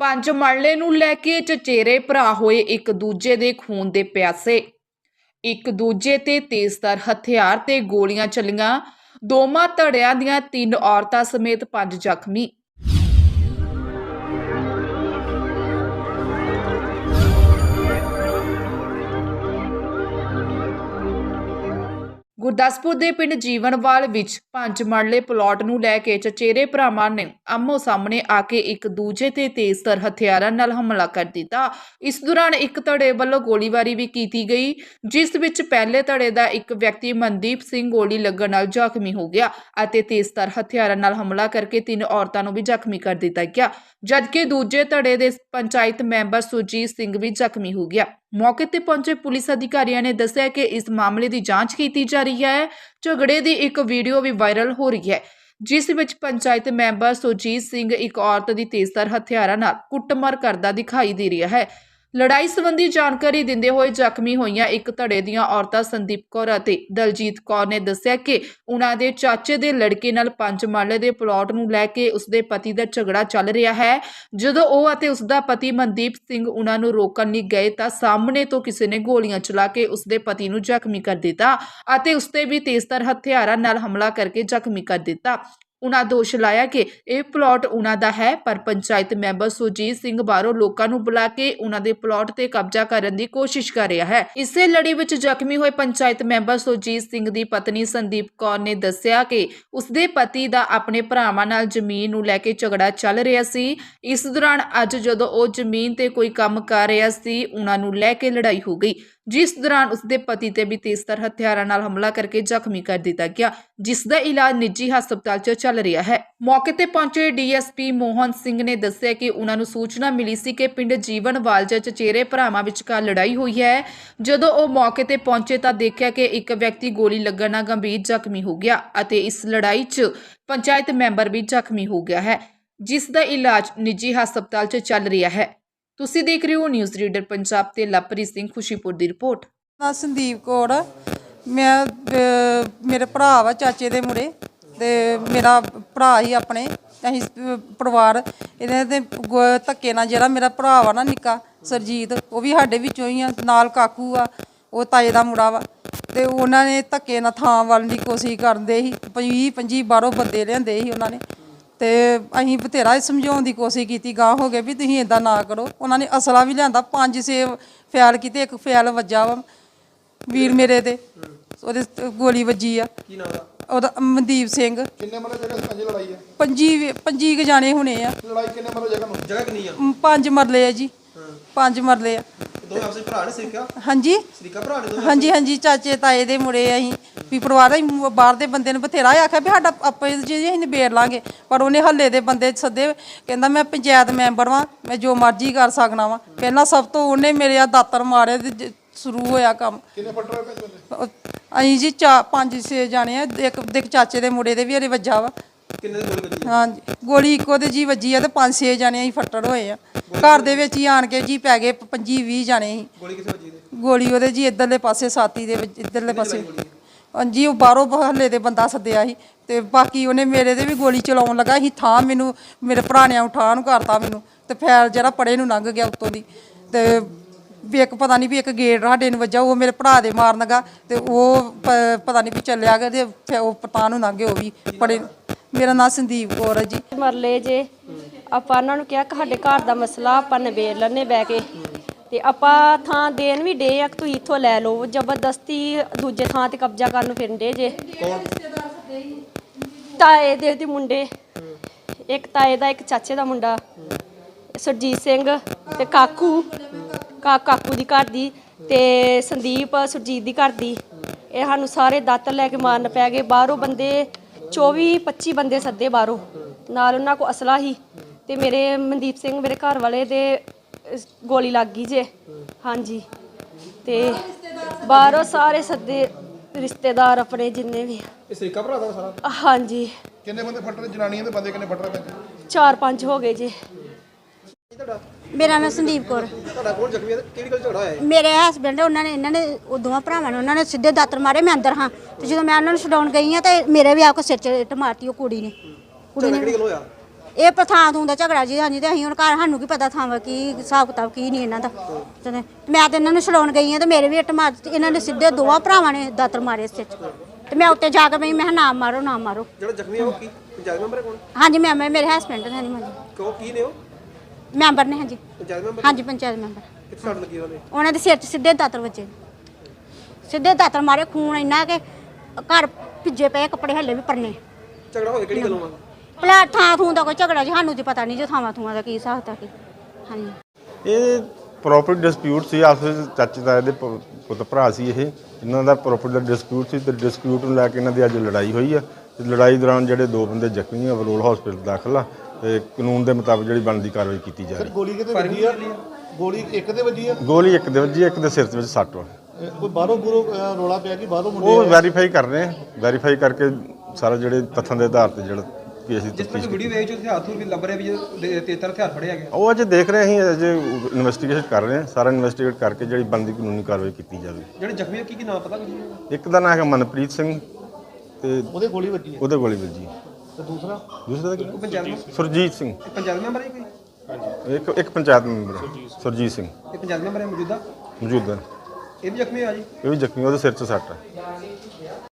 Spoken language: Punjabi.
ਪੰਜ ਮਰਲੇ ਨੂੰ ਲੈ ਕੇ ਚਚੇਰੇ ਭਰਾ ਹੋਏ ਇੱਕ ਦੂਜੇ ਦੇ ਖੂਨ ਦੇ ਪਿਆਸੇ। ਇੱਕ ਦੂਜੇ ਤੇ ਤੇਜ਼ਧਾਰ ਹਥਿਆਰ ਤੇ ਗੋਲੀਆਂ ਚੱਲੀਆਂ। ਦੋਵਾਂ ਧੜਿਆਂ ਦੀਆਂ ਤਿੰਨ ਔਰਤਾਂ ਸਮੇਤ ਪੰਜ ਜ਼ਖਮੀ। ਗੁਰਦਾਸਪੁਰ ਦੇ ਪਿੰਡ ਜੀਵਨਵਾਲ ਵਿੱਚ ਪੰਜ ਮਰਲੇ ਪਲਾਟ ਨੂੰ ਲੈ ਕੇ ਚਚੇਰੇ ਭਰਾਵਾਂ ਨੇ ਆਮੋ ਸਾਹਮਣੇ ਆ ਕੇ ਇੱਕ ਦੂਜੇ ਤੇ ਤੇਜ਼ਤਰ ਹਥਿਆਰਾਂ ਨਾਲ ਹਮਲਾ ਕਰ ਦਿੱਤਾ। ਇਸ ਦੌਰਾਨ ਇੱਕ ਧੜੇ ਵੱਲੋਂ ਗੋਲੀਬਾਰੀ ਵੀ ਕੀਤੀ ਗਈ, ਜਿਸ ਵਿੱਚ ਪਹਿਲੇ ਧੜੇ ਦਾ ਇੱਕ ਵਿਅਕਤੀ ਮਨਦੀਪ ਸਿੰਘ ਗੋਲੀ ਲੱਗਣ ਨਾਲ ਜ਼ਖਮੀ ਹੋ ਗਿਆ ਅਤੇ ਤੇਜ਼ਤਰ ਹਥਿਆਰਾਂ ਨਾਲ ਹਮਲਾ ਕਰਕੇ ਤਿੰਨ ਔਰਤਾਂ ਨੂੰ ਵੀ ਜ਼ਖਮੀ ਕਰ ਦਿੱਤਾ ਗਿਆ, ਜਦਕਿ ਦੂਜੇ ਧੜੇ ਦੇ ਪੰਚਾਇਤ ਮੈਂਬਰ ਸੁਰਜੀਤ ਸਿੰਘ ਵੀ ਜ਼ਖਮੀ ਹੋ ਗਿਆ। ਮੌਕੇ ਤੇ ਪਹੁੰਚੇ ਪੁਲਿਸ ਅਧਿਕਾਰੀਆਂ ਨੇ ਦੱਸਿਆ ਕਿ ਇਸ ਮਾਮਲੇ ਦੀ ਜਾਂਚ ਕੀਤੀ ਜਾ ਰਹੀ ਹੈ। ਝਗੜੇ ਦੀ ਇੱਕ ਵੀਡੀਓ ਵੀ ਵਾਇਰਲ ਹੋ ਰਹੀ ਹੈ, ਜਿਸ ਵਿੱਚ ਪੰਚਾਇਤ ਮੈਂਬਰ ਸੁਰਜੀਤ ਸਿੰਘ ਇੱਕ ਔਰਤ ਦੀ ਤੇਜ਼ਧਾਰ ਹਥਿਆਰਾਂ ਨਾਲ ਕੁੱਟਮਾਰ ਕਰਦਾ ਦਿਖਾਈ ਦੇ ਰਿਹਾ ਹੈ। ਲੜਾਈ ਸੰਬੰਧੀ ਜਾਣਕਾਰੀ ਦਿੰਦੇ ਹੋਏ ਜ਼ਖਮੀ ਹੋਈਆਂ ਇੱਕ ਧੜੇ ਦੀਆਂ ਔਰਤਾਂ ਸੰਦੀਪ ਕੌਰ ਅਤੇ ਦਲਜੀਤ ਕੌਰ ਨੇ ਦੱਸਿਆ ਕਿ ਉਹਨਾਂ ਦੇ ਚਾਚੇ ਦੇ ਲੜਕੇ ਨਾਲ ਪੰਜ ਮਾਲੇ ਦੇ ਪਲਾਟ ਨੂੰ ਲੈ ਕੇ ਉਸਦੇ ਪਤੀ ਦਾ ਝਗੜਾ ਚੱਲ ਰਿਹਾ ਹੈ। ਜਦੋਂ ਉਹ ਅਤੇ ਉਸਦਾ ਪਤੀ ਮਨਦੀਪ ਸਿੰਘ ਉਹਨਾਂ ਨੂੰ ਰੋਕਣ ਲਈ ਗਏ ਤਾਂ ਸਾਹਮਣੇ ਤੋਂ ਕਿਸੇ ਨੇ ਗੋਲੀਆਂ ਚਲਾ ਕੇ ਉਸਦੇ ਪਤੀ ਨੂੰ ਜ਼ਖਮੀ ਕਰ ਦਿੱਤਾ ਅਤੇ ਉਸਤੇ ਵੀ ਤੇਜ਼ਤਰ ਹਥਿਆਰਾਂ ਨਾਲ ਹਮਲਾ ਕਰਕੇ ਜ਼ਖਮੀ ਕਰ ਦਿੱਤਾ। ਉਹਨਾਂ ਦੋਸ਼ ਲਾਇਆ ਕਿ ਇਹ ਪਲਾਟ ਉਹਨਾਂ ਦਾ ਹੈ, ਪਰ ਪੰਚਾਇਤ ਮੈਂਬਰ ਸੁਜੀਤ ਸਿੰਘ ਬਾਹਰੋਂ ਲੋਕਾਂ ਨੂੰ ਬੁਲਾ ਕੇ ਉਹਨਾਂ ਦੇ ਪਲਾਟ ਤੇ ਕਬਜ਼ਾ ਕਰਨ ਦੀ ਕੋਸ਼ਿਸ਼ ਕਰ ਰਿਹਾ ਹੈ। ਇਸੇ ਲੜੀ ਵਿੱਚ ਜ਼ਖਮੀ ਹੋਏ ਪੰਚਾਇਤ ਮੈਂਬਰ ਸੁਜੀਤ ਸਿੰਘ ਦੀ ਪਤਨੀ ਸੰਦੀਪ ਕੌਰ ਨੇ ਦੱਸਿਆ ਕਿ ਉਸਦੇ ਪਤੀ ਦਾ ਆਪਣੇ ਭਰਾਵਾਂ ਨਾਲ ਜ਼ਮੀਨ ਨੂੰ ਲੈ ਕੇ ਝਗੜਾ ਚੱਲ ਰਿਹਾ ਸੀ। ਇਸ ਦੌਰਾਨ ਅੱਜ ਜਦੋਂ ਉਹ ਜ਼ਮੀਨ ਤੇ ਕੋਈ ਕੰਮ ਕਰ ਰਿਹਾ ਸੀ, ਉਹਨਾਂ ਨੂੰ ਲੈ ਕੇ ਲੜਾਈ ਹੋ ਗਈ। ਜਿਸ ਦੌਰਾਨ ਉਸਦੇ ਪਤੀ ਤੇ ਵੀ ਤੇਜ਼ਤਰ ਹਥਿਆਰਾਂ ਨਾਲ ਹਮਲਾ ਕਰਕੇ ਜ਼ਖਮੀ ਕਰ ਦਿੱਤਾ ਗਿਆ ਜਿਸ ਦਾ ਇਲਾਜ ਨਿੱਜੀ ਹਸਪਤਾਲ 'ਚ ਚੱਲ ਰਿਹਾ ਹੈ। ਮੌਕੇ ਤੇ ਪਹੁੰਚੇ ਡੀਐਸਪੀ ਮੋਹਨ ਸਿੰਘ ਨੇ ਦੱਸਿਆ ਕਿ ਉਹਨਾਂ ਨੂੰ ਸੂਚਨਾ ਮਿਲੀ ਸੀ ਕਿ ਪਿੰਡ ਜੀਵਨਵਾਲ 'ਚ ਚਚੇਰੇ ਭਰਾਵਾਂ ਵਿਚਕਾਰ ਲੜਾਈ ਹੋਈ ਹੈ। ਜਦੋਂ ਉਹ ਮੌਕੇ ਤੇ ਪਹੁੰਚੇ ਤਾਂ ਦੇਖਿਆ ਕਿ ਇੱਕ ਵਿਅਕਤੀ ਗੋਲੀ ਲੱਗਣ ਨਾਲ ਗੰਭੀਰ ਜ਼ਖਮੀ ਹੋ ਗਿਆ ਅਤੇ ਇਸ ਲੜਾਈ 'ਚ ਪੰਚਾਇਤ ਮੈਂਬਰ ਵੀ ਜ਼ਖਮੀ ਹੋ ਗਿਆ ਹੈ ਜਿਸ ਦਾ ਇਲਾਜ ਨਿੱਜੀ ਹਸਪਤਾਲ 'ਚ ਚੱਲ ਰਿਹਾ ਹੈ। ਤੁਸੀਂ ਦੇਖ ਰਹੇ ਹੋ ਨਿਊਜ਼ ਰੀਡਰ ਪੰਜਾਬ ਤੇ ਲਵਪ੍ਰੀਤ ਸਿੰਘ ਖੁਸ਼ੀਪੁਰ ਦੀ ਰਿਪੋਰਟ। ਨਾ ਸੰਦੀਪ ਕੌਰ ਆ। ਮੈਂ ਅਹ, ਮੇਰੇ ਭਰਾ ਵਾ ਚਾਚੇ ਦੇ ਮੁੰਡੇ ਤੇ ਮੇਰਾ ਭਰਾ ਹੀ ਆਪਣੇ ਅਸੀਂ ਅਹ, ਪਰਿਵਾਰ। ਇਹਨਾਂ ਦੇ ਗੁ ਧੱਕੇ ਨਾਲ ਜਿਹੜਾ ਮੇਰਾ ਭਰਾ ਵਾ ਨਾ ਨਿੱਕਾ ਸਰਜੀਤ ਉਹ ਵੀ ਸਾਡੇ ਵਿੱਚੋਂ ਹੀ ਆ ਨਾਲ ਕਾਕੂ ਆ ਉਹ ਤਾਏ ਦਾ ਮੁੰਡਾ ਵਾ। ਤੇ ਉਹਨਾਂ ਨੇ ਧੱਕੇ ਨਾਲ ਥਾਂ ਵੱਲ ਦੀ ਕੋਸ਼ਿਸ਼ ਕਰਦੇ ਸੀ 20 25 ਬਾਹਰੋਂ ਬੰਦੇ ਲਿਆਂਦੇ ਸੀ ਉਹਨਾਂ ਨੇ। ਤੇ ਅਸੀਂ ਬਥੇਰਾ ਸਮਝਾਉਣ ਦੀ ਕੋਸ਼ਿਸ਼ ਕੀਤੀ ਗਾਂ ਹੋ ਗਏ ਵੀ ਤੁਸੀਂ ਇਦਾਂ ਨਾ ਕਰੋ। ਉਹਨਾਂ ਨੇ ਅਸਲਾ ਵੀ ਲਿਆਂਦਾ ਪੰਜ ਛੇ ਫੈਲ ਕੀਤੇ ਇੱਕ ਫੈਲ ਵੱਜਾ ਵਾ ਵੀਰ ਮੇਰੇ ਤੇ ਉਹਦੇ ਤੇ ਗੋਲੀ ਵੱਜੀ ਆ। ਕੀ ਨਾਮ ਦਾ ਉਹਦਾ ਮਨਦੀਪ ਸਿੰਘ। ਕਿੰਨੇ ਮਰਲੇ ਜਗ੍ਹਾ ਸਾਂਝੀ ਲੜਾਈ ਹੈ ਪੰਜੀ ਪੰਜੀ ਕੁ ਜਾਣੇ ਹੋਣੇ ਆ। ਲੜਾਈ ਕਿੰਨੇ ਮਰਲੇ ਜਗ੍ਹਾ ਨੂੰ? ਜਗ੍ਹਾ ਕਿੰਨੀ ਆ? ਮ, ਪੰਜ ਮਰਲੇ ਆ ਜੀ। ਪੰਜ ਮਰਲੇ ਆ। ਦੋਵੇਂ ਆਪਸੇ ਭਰਾ ਨੇ ਸਿੱਖਿਆ ਹਾਂਜੀ। ਸਰੀਕਾ ਭਰਾ ਨੇ ਦੋਵੇਂ ਹਾਂਜੀ ਹਾਂਜੀ ਚਾਚੇ ਤਾਏ ਦੇ ਮੁੰਡੇ ਅਸੀਂ ਵੀ ਪਰਿਵਾਰ ਅਸੀਂ ਬਾਹਰ ਦੇ ਬੰਦੇ ਨੂੰ ਬਥੇਰਾ ਆਖਿਆ ਵੀ ਸਾਡਾ ਆਪੇ ਜੀ ਅਸੀਂ ਨਿਬੇੜ ਲਾਂਗੇ। ਪਰ ਉਹਨੇ ਹੱਲੇ ਦੇ ਬੰਦੇ ਸੱਦੇ ਕਹਿੰਦਾ ਮੈਂ ਪੰਚਾਇਤ ਮੈਂਬਰ ਵਾਂ ਮੈਂ ਜੋ ਮਰਜ਼ੀ ਕਰ ਸਕਣਾ ਵਾਂ। ਪਹਿਲਾਂ ਸਭ ਤੋਂ ਉਹਨੇ ਮੇਰੇ ਆ ਦਾਤਰ ਮਾਰੇ ਤੇ ਸ਼ੁਰੂ ਹੋਇਆ ਕੰਮ। ਕਿੰਨੇ ਫੱਟ ਉਹ- ਅਸੀਂ ਜੀ ਚਾ ਪੰਜ ਛੇ ਜਾਣੇ ਆ ਇੱਕ ਦੇ ਚਾਚੇ ਦੇ ਮੁੰਡੇ ਦੇ ਵੀ ਹਰੇ ਵੱਜਾ ਵਾ। ਕਿੰਨੇ ਦੇ ਗੋਲੀ ਵੱਜੀ? ਆ? ਹਾਂਜੀ ਗੋਲੀ ਇੱਕੋ ਦੇ ਜੀ ਵੱਜੀ ਆ ਤੇ ਪੰਜ ਛੇ ਜਾਣੇ ਅਸੀਂ ਫੱਟੜ ਹੋਏ ਆ। ਘਰ ਦੇ ਵਿੱਚ ਹੀ ਆਣ ਕੇ ਜੀ ਪੈ ਗਏ 25 20 ਜਾਣੇ ਸੀ। ਗੋਲੀ ਕਿੱਥੇ ਵੱਜੀ ਨੇ ਗੋਲੀ ਉਹਦੇ ਜੀ ਇੱਧਰਲੇ ਪਾਸੇ ਸਾਥੀ ਦੇ ਵਿੱਚ ਇੱਧਰਲੇ ਪਾਸੇ। ਹਾਂਜੀ ਉਹ ਬਾਹਰੋਂ ਹੱਲੇ ਦੇ ਬੰਦਾ ਸੱਦਿਆ ਸੀ ਤੇ ਬਾਕੀ ਉਹਨੇ ਮੇਰੇ ਤੇ ਵੀ ਗੋਲੀ ਚਲਾਉਣ ਲੱਗਾ ਸੀ ਥਾਂ ਮੈਨੂੰ ਮੇਰੇ ਭਰਾ ਨੇ ਉਠਾ ਨੂੰ ਕਰਤਾ ਮੈਨੂੰ ਤੇ ਫੈਲ ਜਿਹੜਾ ਪੜੇ ਨੂੰ ਲੰਘ ਗਿਆ ਉੱਤੋਂ ਦੀ ਤੇ ਵੀ ਇੱਕ ਪਤਾ ਨਹੀਂ ਵੀ ਇੱਕ ਗੇਟ ਸਾਡੇ ਨੂੰ ਵੱਜਾ ਉਹ ਮੇਰੇ ਭਰਾ ਦੇ ਮਾਰਨ ਲੱਗਾ ਤੇ ਉਹ ਪ- ਪਤਾ ਨਹੀਂ ਵੀ ਚੱਲਿਆ ਗਿਆ ਤੇ ਫਿਰ ਉਹ ਪਤਾ ਨੂੰ ਲੰਘ ਗਿਆ ਉਹ ਵੀ ਪੜੇ ਮੇਰਾ ਨਾਮ ਸੰਦੀਪ ਕੌਰ ਹੈ ਜੀ। ਮਰਲੇ ਜੇ। ਆਪਾਂ ਉਹਨਾਂ ਨੂੰ ਕਿਹਾ ਕਿ ਸਾਡੇ ਘਰ ਦਾ ਮਸਲਾ ਆਪਾਂ ਨਿਬੇੜ ਲੈਣੇ ਬਹਿ ਕੇ। ਤੇ ਆਪਾਂ ਥਾਂ ਦੇਣ ਵੀ ਡੇ ਆ ਕਿ ਤੁਸੀਂ ਇੱਥੋਂ ਲੈ ਲਓ। ਜ਼ਬਰਦਸਤੀ ਦੂਜੇ ਥਾਂ ਤੇ ਕਬਜ਼ਾ ਕਰਨ ਨੂੰ ਡੇ ਜੇ। ਤਾਏ ਦੇ ਦੇ ਮੁੰਡੇ। ਇੱਕ ਤਾਏ ਦਾ, ਇੱਕ ਚਾਚੇ ਦਾ ਮੁੰਡਾ। ਸੁਰਜੀਤ ਸਿੰਘ ਤੇ ਕਾਕੂ। ਕਾ, ਕਾਕੂ ਦੀ ਘਰ ਦੀ ਤੇ ਸੰਦੀਪ ਸੁਰਜੀਤ ਦੀ ਘਰ ਦੀ। ਇਹ ਸਾਨੂੰ ਸਾਰੇ ਦਾਤਰ ਲੈ ਕੇ ਮਾਰਨ ਪੈ ਗਏ। ਬਾਹਰੋਂ ਬੰਦੇ 24 25 ਬੰਦੇ ਸੱਦੇ ਬਾਹਰੋਂ। ਨਾਲ ਉਹਨਾਂ ਕੋ ਅਸਲਾ ਹੀ ਤੇ ਮੇਰੇ ਮਨਦੀਪ ਸਿੰਘ ਮੇਰੇ ਘਰ ਵਾਲੇ ਦੇ ਗੋਲੀ ਲੱਗ ਗਈ ਜੇ। ਹਾਂਜੀ। ਤੇ ਬਾਹਰੋਂ ਸਾਰੇ ਸੱਦੇ ਰਿਸ਼ਤੇਦਾਰ ਆਪਣੇ ਜਿੰਨੇ ਵੀ ਇਹ ਸਰੀਕਾ ਭਰਾ ਦਾ ਸਾਰਾ? ਹਾਂਜੀ। ਕਿੰਨੇ ਬੰਦੇ ਫੱਟ ਰਹੇ ਜਨਾਨੀਆਂ ਦੇ ਬੰਦੇ ਕਿੰਨੇ ਫੱਟ ਰਹੇ ਚਾਰ ਪੰਜ ਹੋ ਗਏ ਜੇ। ਤੁਹਾਡਾ? ਮੇਰਾ ਨਾਮ ਸੰਦੀਪ ਕੌਰ। ਤੁਹਾਡਾ ਕੋਲ ਜ਼ਖਮੀ ਹੈ ਕਿਹੜੀ ਗੱਲ ਝਗੜਾ ਹੋਇਆ ਹੈ? ਮੇਰੇ ਹਸਬੰਡ ਉਹਨਾਂ ਨੇ ਇਹਨਾਂ ਨੇ ਉਹ ਦੋਵਾਂ ਭਰਾਵਾਂ ਨੇ ਉਹਨਾਂ ਨੇ ਸਿੱਧੇ ਦਾਤਰ ਮਾਰੇ ਮੈਂ ਅੰਦਰ ਹਾਂ। ਤੇ ਜਦੋਂ ਮੈਂ ਉਹਨਾਂ ਨੂੰ ਛਡਾਉਣ ਗਈ ਹਾਂ ਤੇ ਮੇਰੇ ਵੀ ਆ ਕੇ ਸਿਰ 'ਚ ਇੱਟ ਮਾਰਤੀ ਉਹ ਕੁੜੀ ਨੇ। ਕੁੜੀ ਝਗੜਾ ਨੇ ਕਿਹੜੀ ਗੱਲ ਹੋਇਆ? ਇਹ ਪਥਾਂ ਤੋਂ ਦਾ ਝਗੜਾ ਜੀ ਹਾਂਜੀ ਤੇ ਅਸੀਂ ਹੁਣ ਘਰ ਸਾਨੂੰ ਕੀ ਪਤਾ ਥਾਂ ਵਾ ਕੀ ਹਿਸਾਬ ਕਿਤਾਬ ਕੀ ਨਹੀਂ ਇਹਨਾਂ ਦਾ। ਤੇ ਮੈਂ ਤੇ ਇਹਨਾਂ ਨੂੰ ਛਡਾਉਣ ਗਈ ਆ ਤੇ ਮੇਰੇ ਵੀ ਇੱਟ ਮਾਰ ਦਿੱਤੀ। ਇਹਨਾਂ ਨੇ ਸਿੱਧੇ ਦੋਵਾਂ ਭਰਾਵਾਂ ਨੇ ਦਾਤਰ ਮਾਰੇ ਸਿਰ 'ਚ। ਤੇ ਮੈਂ ਉੱਤੇ ਜਾ ਕੇ ਮੈਂ ਮੈਂ ਕਿਹਾ ਨਾ ਮਾਰੋ ਨਾ ਮਾਰੋ। ਜਿਹੜਾ ਜ਼ਖਮੀ ਆ ਉਹ ਕੀ? ਪੰਚਾਇਤ ਮੈਂਬਰ ਹੈ ਕੌਣ? ਹਾਂਜੀ ਮੈਂ ਮੈਂ- ਮੇਰੇ ਹਸਬੰਡ ਨੇ ਹਾਂਜੀ। ਕਿਉਂ? ਕੀ ਨੇ ਉਹ? ਮੈਂਬਰ ਨੇ ਹਾਂਜੀ। ਪੰਚਾਇਤ ਮੈਂਬਰ ਹਾਂਜੀ ਪੰਚਾਇਤ ਮੈਂਬਰ। ਕਿੱਥੇ ਸੱਟ ਲੱਗੀ ਉਹਨੇ ਉਹਨਾਂ ਦੇ ਸਿਰ 'ਚ ਸਿੱਧੇ ਦਾਤਰ ਵੱਜੇ। ਸਿੱਧੇ ਦਾਤਰ ਮਾਰੇ ਖੂਨ ਇੰਨਾ ਕਿ ਘਰ ਭਿੱਜੇ ਪਏ ਕੱਪੜੇ ਹੱਲੇ ਵੀ ਪਰਨੇ। ਝਗੜਾ ਹੋਇਆ ਕਿਹੜੀ ਗੱਲੋਂ ਆ? ਭਲਾ ਥਾਂ ਥੂੰ ਦਾ ਕੋਈ ਝਗੜਾ ਜੀ ਸਾਨੂੰ ਤੇ ਪਤਾ ਨਹੀਂ ਜੋ ਥਾਵਾਂ ਥੂਆਂ ਦਾ ਕੀ ਹਿਸਾਬ ਤਾ ਕੀ। ਹਾਂਜੀ। ਇਹ ਪ੍ਰੋਪਰਟੀ ਡਿਸਪਿਊਟ ਸੀ ਆਪਸ ਵਿੱਚ ਚਾਚੇ ਤਾਏ ਦੇ ਪ- ਪੁੱਤ ਭਰਾ ਸੀ ਇਹ। ਇਹਨਾਂ ਦਾ ਪ੍ਰੋਪਰਟੀ ਦਾ ਡਿਸਪਿਊਟ ਸੀ ਤੇ ਡਿਸਪਿਊਟ ਨੂੰ ਲੈ ਕੇ ਇਹਨਾਂ ਦੀ ਅੱਜ ਲੜਾਈ ਹੋਈ ਆ। ਤੇ ਲੜਾਈ ਦੌਰਾਨ ਜਿਹੜੇ ਦੋ ਬੰਦੇ ਜ਼ਖਮੀ ਆ ਬਰੋਲ ਹਸਪੀਟਲ ਦਾਖਲ ਆ। ਤੇ ਕਾਨੂੰਨ ਦੇ ਮੁਤਾਬਕ ਜਿਹੜੀ ਬਣਦੀ ਕਾਰਵਾਈ ਕੀਤੀ ਜਾ ਰਹੀ। ਗੋਲੀ ਕਿਤੇ ਵੱਜੀ ਆ? ਗੋਲੀ ਇੱਕ ਤੇ ਵੱਜੀ ਆ? ਗੋਲੀ ਇੱਕ ਦੇ ਵੱਜੀ ਇੱਕ ਦੇ ਸਿਰ ਦੇ ਵਿੱਚ ਸੱਟ ਵਾ ਇਹ ਕੋਈ ਬਾਹਰੋਂ ਬੁਰੋ ਰੋਲਾ ਪਿਆ ਕਿ ਬਾਹਰੋਂ ਮੁੰਡੇ ਉਹ ਵੈਰੀਫਾਈ ਕਰ ਰਹੇ ਆ। ਵੈਰੀਫਾਈ ਕਰਕੇ ਸਾਰਾ ਜਿਹੜੇ ਤੱਥਾਂ ਦੇ ਆਧਾਰ ਤੇ ਜਿਹੜਾ ਕੇਸ ਦੀ ਜਿਸ ਤਰ੍ਹਾਂ ਤਫਤੀਸ਼ ਵੀਡੀਓ ਵੇਚ ਉੱਥੇ ਹੱਥ ਵੀ ਲੱਭ ਰਿਹਾ ਵੀ ਜੇ ਤੇਤਰ ਹਥਿਆਰ ਫੜਿਆ ਗਿਆ। ਉਹ ਅਜੇ ਦੇਖ ਰਹੇ ਅਸੀਂ ਅਜੇ ਇਨਵੈਸਟੀਗੇਸ਼ਨ ਕਰ ਰਹੇ ਆ। ਸਾਰਾ ਇਨਵੈਸਟੀਗੇਟ ਕਰਕੇ ਜਿਹੜੀ ਬਣਦੀ ਕਾਨੂੰਨੀ ਕਾਰਵਾਈ ਕੀਤੀ ਜਾਵੇ। ਜਿਹੜੇ ਜ਼ਖਮੀ ਆ ਕੀ ਕੀ ਨਾਮ ਪਤਾ ਕੁਝ ਇੱਕ ਦਾ ਨਾਮ ਹੈਗਾ ਮਨਪ੍ਰੀਤ ਸਿੰਘ ਤੇ ਉਹਦੇ ਗੋਲੀ ਵੱਜੀ ਆ? ਉਹਦੇ ਗੋਲੀ ਵੱਜੀ ਤੇ ਦੂਸਰਾ? ਦੂਸਰਾ ਉਹ ਪੰਚਾਇਤ ਮੈਂਬਰ ਸੁਰਜੀਤ ਸਿੰਘ। ਇਹ ਪੰਚਾਇਤ ਮੈਂਬਰ ਹੈ ਕੋਈ? ਇੱਕ ਇੱਕ ਪੰਚਾਇਤ ਮੈਂਬਰ ਹੈ, ਸੁਰਜੀਤ ਸਿੰਘ। ਇਹ ਪੰਚਾਇਤ ਮੈਂਬਰ ਹੈ ਮੌਜੂਦਾ? ਮੌਜੂਦਾ। ਇਹ ਵੀ ਜ਼ਖਮੀ ਆ ਜੀ? ਇਹ ਵੀ ਜ਼ਖਮੀ ਉਹਦੇ ਸਿਰ 'ਚ ਸੱਟ ਹੈ।